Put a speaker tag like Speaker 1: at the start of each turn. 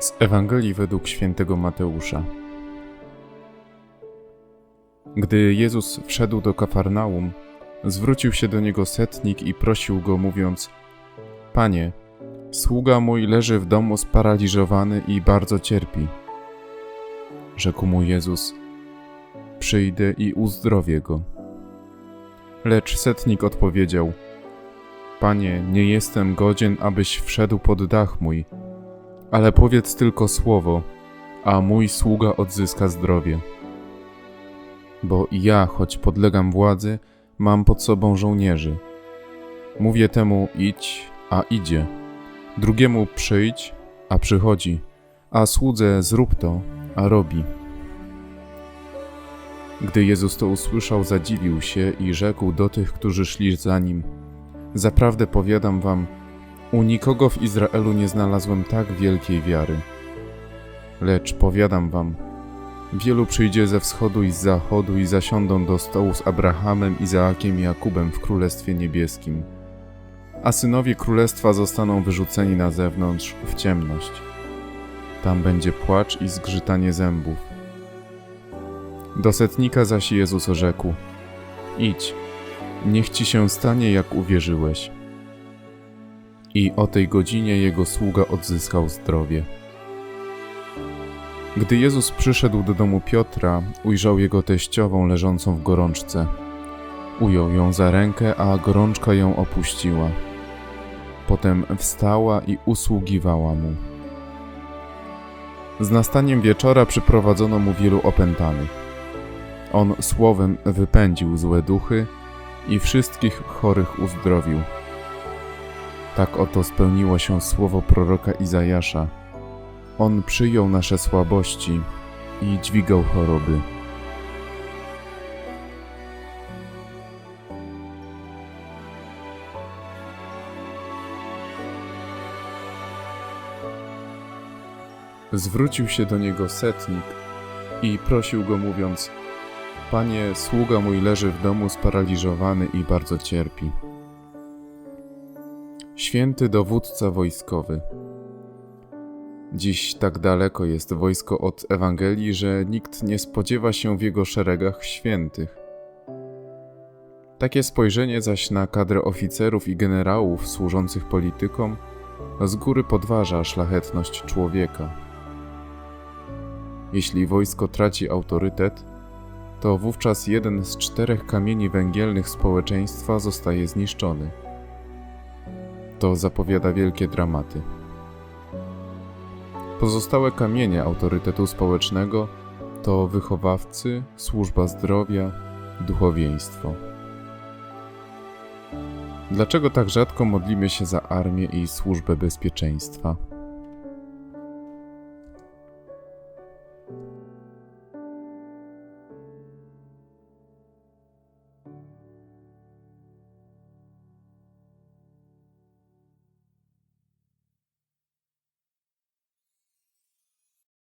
Speaker 1: Z Ewangelii według świętego Mateusza. Gdy Jezus wszedł do Kafarnaum, zwrócił się do niego setnik i prosił go, mówiąc: Panie, sługa mój leży w domu sparaliżowany i bardzo cierpi. Rzekł mu Jezus: Przyjdę i uzdrowię go. Lecz setnik odpowiedział: Panie, nie jestem godzien, abyś wszedł pod dach mój ale powiedz tylko słowo, a mój sługa odzyska zdrowie. Bo ja, choć podlegam władzy, mam pod sobą żołnierzy. Mówię temu idź, a idzie, drugiemu przyjdź, a przychodzi, a słudze zrób to, a robi. Gdy Jezus to usłyszał, zadziwił się i rzekł do tych, którzy szli za nim: Zaprawdę powiadam wam, u nikogo w Izraelu nie znalazłem tak wielkiej wiary. Lecz powiadam wam, wielu przyjdzie ze wschodu i z zachodu i zasiądą do stołu z Abrahamem, Izaakiem i Jakubem w Królestwie Niebieskim. A synowie Królestwa zostaną wyrzuceni na zewnątrz w ciemność. Tam będzie płacz i zgrzytanie zębów. Do setnika zaś Jezus rzekł: Idź, niech ci się stanie, jak uwierzyłeś. I o tej godzinie jego sługa odzyskał zdrowie. Gdy Jezus przyszedł do domu Piotra, ujrzał jego teściową leżącą w gorączce. Ujął ją za rękę, a gorączka ją opuściła. Potem wstała i usługiwała mu. Z nastaniem wieczora przyprowadzono mu wielu opętanych. On słowem wypędził złe duchy i wszystkich chorych uzdrowił. Tak oto spełniło się słowo proroka Izajasza. On przyjął nasze słabości i dźwigał choroby. Zwrócił się do niego setnik i prosił go, mówiąc: Panie, sługa mój leży w domu sparaliżowany i bardzo cierpi. Święty dowódca wojskowy. Dziś tak daleko jest wojsko od Ewangelii, że nikt nie spodziewa się w jego szeregach świętych. Takie spojrzenie zaś na kadrę oficerów i generałów służących politykom z góry podważa szlachetność człowieka. Jeśli wojsko traci autorytet, to wówczas jeden z czterech kamieni węgielnych społeczeństwa zostaje zniszczony to zapowiada wielkie dramaty. Pozostałe kamienie autorytetu społecznego to wychowawcy, służba zdrowia, duchowieństwo. Dlaczego tak rzadko modlimy się za armię i służbę bezpieczeństwa?